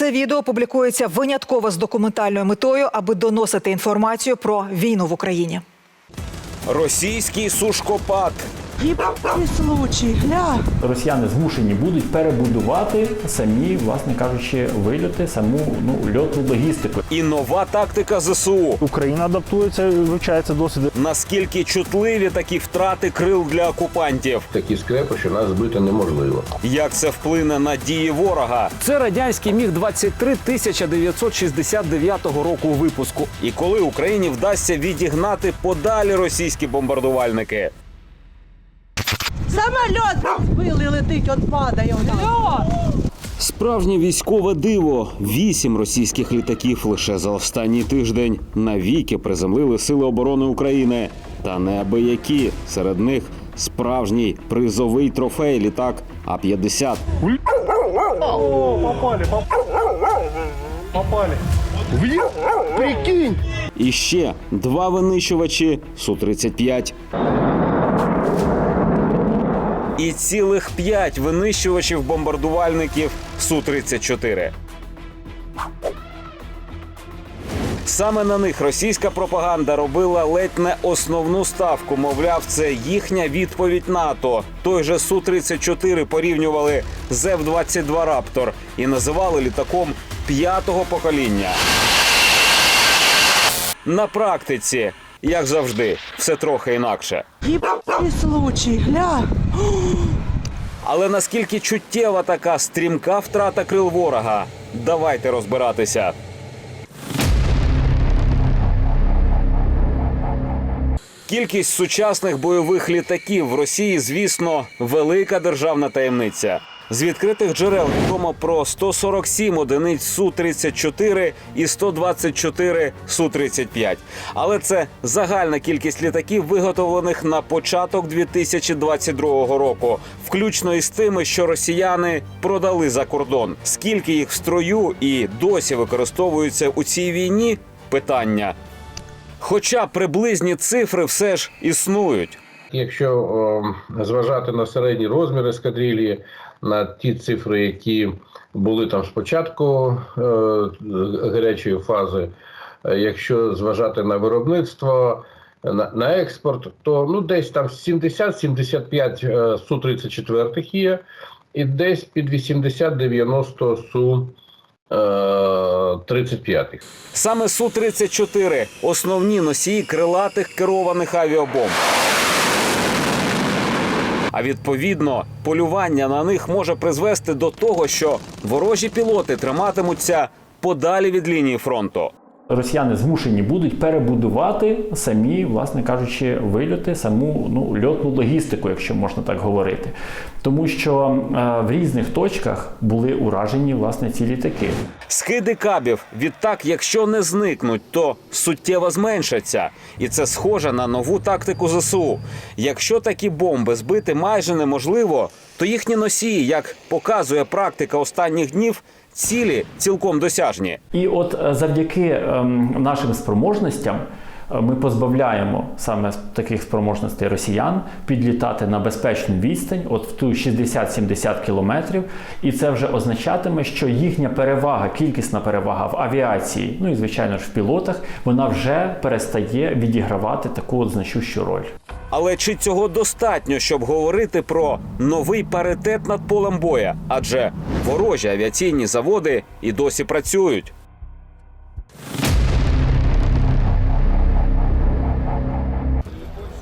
Це відео публікується винятково з документальною метою, аби доносити інформацію про війну в Україні. Російський сушкопад. Єбаний случай, гля. Росіяни змушені будуть перебудувати самі, власне кажучи, вильоти, саму ну льотну логістику. І нова тактика ЗСУ. Україна адаптується, вивчається досвід. Наскільки чутливі такі втрати крил для окупантів? такі скрепи, що нас збити неможливо. Як це вплине на дії ворога? Це радянський міг 23 1969 року випуску. І коли Україні вдасться відігнати подалі російські бомбардувальники? Самоліт збили, летить, от падає. Справжнє військове диво. Вісім російських літаків лише за останній тиждень навіки приземлили сили оборони України. Та неабиякі серед них справжній призовий трофей літак А-50. Прикинь! І ще два винищувачі Су-35. І цілих п'ять винищувачів бомбардувальників Су-34. Саме на них російська пропаганда робила ледь не основну ставку. Мовляв, це їхня відповідь НАТО. Той же Су-34 порівнювали з F-22 Раптор і називали літаком п'ятого покоління. На практиці, як завжди, все трохи інакше. Случай, гля. Але наскільки чуттєва така стрімка втрата крил ворога? Давайте розбиратися. Кількість сучасних бойових літаків в Росії, звісно, велика державна таємниця. З відкритих джерел відомо про 147 одиниць Су-34 і 124 Су-35. Але це загальна кількість літаків, виготовлених на початок 2022 року, включно із тими, що росіяни продали за кордон. Скільки їх в строю і досі використовуються у цій війні? Питання. Хоча приблизні цифри все ж існують. Якщо о, зважати на середні розміри ескадрилії, на ті цифри, які були там спочатку е, гарячої фази, е, якщо зважати на виробництво, на, на експорт, то ну десь там 70-75 е, су 34 є, і десь під 80-90 су е, 35. Саме Су-34 – основні носії крилатих керованих авіабомб. А відповідно, полювання на них може призвести до того, що ворожі пілоти триматимуться подалі від лінії фронту. Росіяни змушені будуть перебудувати самі, власне кажучи, вильоти, саму ну льотну логістику, якщо можна так говорити, тому що е, в різних точках були уражені власне ці літаки. Скиди кабів відтак, якщо не зникнуть, то суттєво зменшаться. І це схоже на нову тактику ЗСУ. Якщо такі бомби збити майже неможливо, то їхні носії, як показує практика останніх днів, цілі цілком досяжні. І от е, завдяки ем, нашим спроможностям е, ми позбавляємо саме таких спроможностей росіян підлітати на безпечну відстань, от в ту 60-70 кілометрів, і це вже означатиме, що їхня перевага, кількісна перевага в авіації, ну і звичайно ж в пілотах, вона вже перестає відігравати таку значущу роль. Але чи цього достатньо, щоб говорити про новий паритет над полем боя? Адже ворожі авіаційні заводи і досі працюють.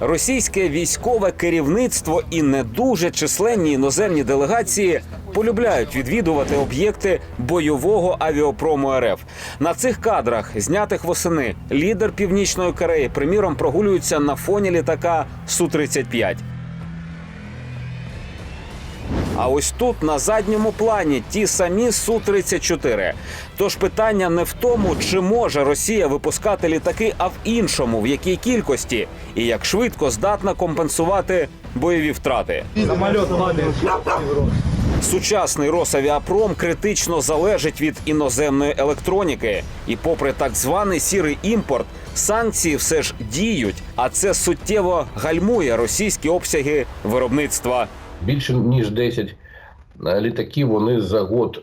Російське військове керівництво і не дуже численні іноземні делегації полюбляють відвідувати об'єкти бойового авіапрому РФ. На цих кадрах, знятих восени, лідер Північної Кореї, приміром, прогулюється на фоні літака Су-35. А ось тут на задньому плані ті самі Су-34. Тож питання не в тому, чи може Росія випускати літаки, а в іншому, в якій кількості і як швидко здатна компенсувати бойові втрати. Сучасний Росавіапром критично залежить від іноземної електроніки, і, попри так званий сірий імпорт, санкції все ж діють, а це суттєво гальмує російські обсяги виробництва. Більше ніж 10 літаків вони за год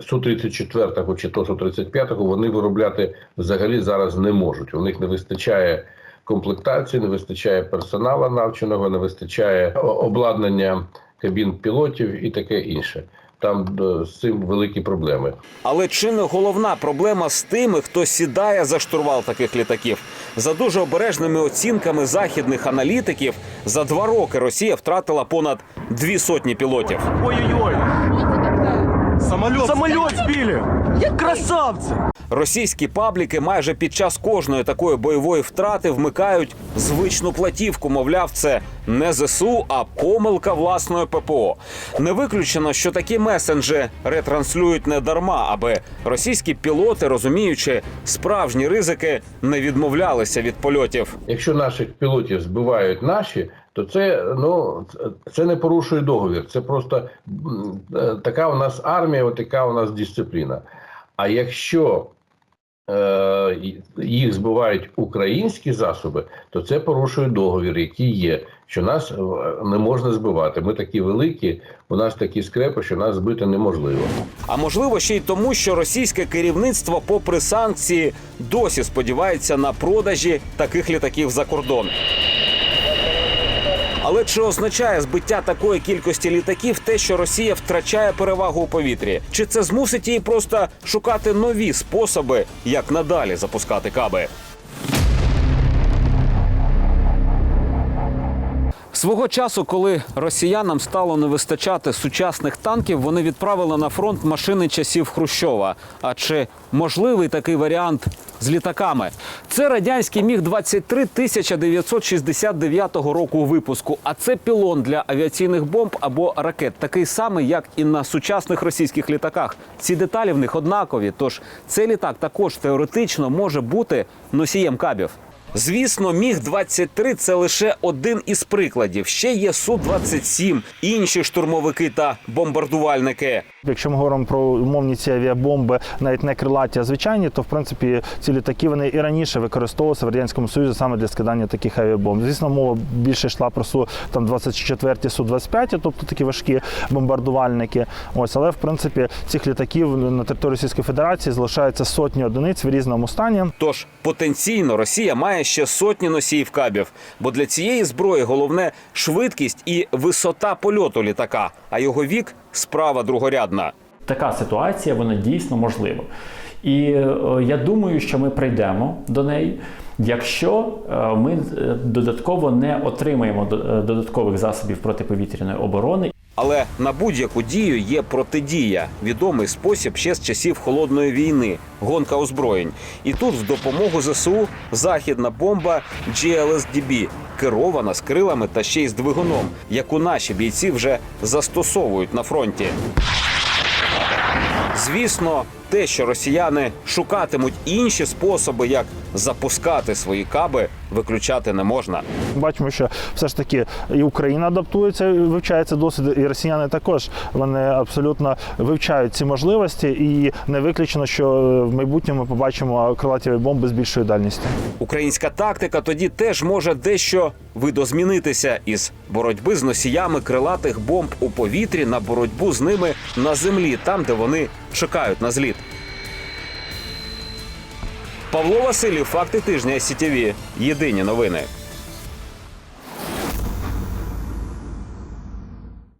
Су-34 чи то Су-35 вони виробляти взагалі зараз не можуть. У них не вистачає комплектації, не вистачає персоналу навченого, не вистачає обладнання кабін пілотів і таке інше. Там е, з цим великі проблеми. Але чи не головна проблема з тими, хто сідає за штурвал таких літаків? За дуже обережними оцінками західних аналітиків, за два роки Росія втратила понад дві сотні пілотів. Ой-ой-ой! Самоліт збили! Красавцы! Російські пабліки майже під час кожної такої бойової втрати вмикають звичну платівку. Мовляв, це не ЗСУ, а помилка власної ППО. Не виключено, що такі месенджі ретранслюють не дарма, аби російські пілоти, розуміючи справжні ризики, не відмовлялися від польотів. Якщо наших пілотів збивають наші, то це ну це не порушує договір. Це просто е, така у нас армія, така у нас дисципліна. А якщо їх збивають українські засоби, то це порушує договір, який є. Що нас е, не можна збивати. Ми такі великі, у нас такі скрепи, що нас збити неможливо. А можливо, ще й тому, що російське керівництво, попри санкції, досі сподівається на продажі таких літаків за кордон. Але чи означає збиття такої кількості літаків те, що Росія втрачає перевагу у повітрі? Чи це змусить її просто шукати нові способи, як надалі запускати каби? Свого часу, коли росіянам стало не вистачати сучасних танків, вони відправили на фронт машини часів Хрущова. А чи можливий такий варіант з літаками? Це радянський міг 23 1969 року випуску. А це пілон для авіаційних бомб або ракет, такий самий, як і на сучасних російських літаках. Ці деталі в них однакові. Тож цей літак також теоретично може бути носієм кабів. Звісно, міг 23 це лише один із прикладів. Ще є су 27 інші штурмовики та бомбардувальники. Якщо ми говоримо про умовні ці авіабомби, навіть не крилаті, а звичайні, то в принципі ці літаки вони і раніше використовувалися в радянському союзі саме для скидання таких авіабомб. Звісно, мова більше йшла про су там 24 су 25 тобто такі важкі бомбардувальники. Ось, але в принципі цих літаків на території Російської Федерації залишається сотні одиниць в різному стані. Тож потенційно Росія має ще сотні носіїв кабів, бо для цієї зброї головне швидкість і висота польоту літака, а його вік справа другорядна. Така ситуація вона дійсно можлива. І е, я думаю, що ми прийдемо до неї, якщо е, ми е, додатково не отримаємо до- додаткових засобів протиповітряної оборони Але на будь-яку дію є протидія, відомий спосіб ще з часів холодної війни, гонка озброєнь. І тут в допомогу ЗСУ західна бомба GLSDB, керована з крилами та ще й з двигуном, яку наші бійці вже застосовують на фронті. Звісно, те, що росіяни шукатимуть інші способи, як запускати свої каби, виключати не можна. Бачимо, що все ж таки і Україна адаптується, вивчається досвід, і росіяни також вони абсолютно вивчають ці можливості, і не виключено, що в майбутньому ми побачимо крилаті бомби з більшою дальністю. Українська тактика тоді теж може дещо видозмінитися із боротьби з носіями крилатих бомб у повітрі на боротьбу з ними на землі, там де вони чекають на зліт. Павло Василів, факти тижня СІТІВІ. Єдині новини.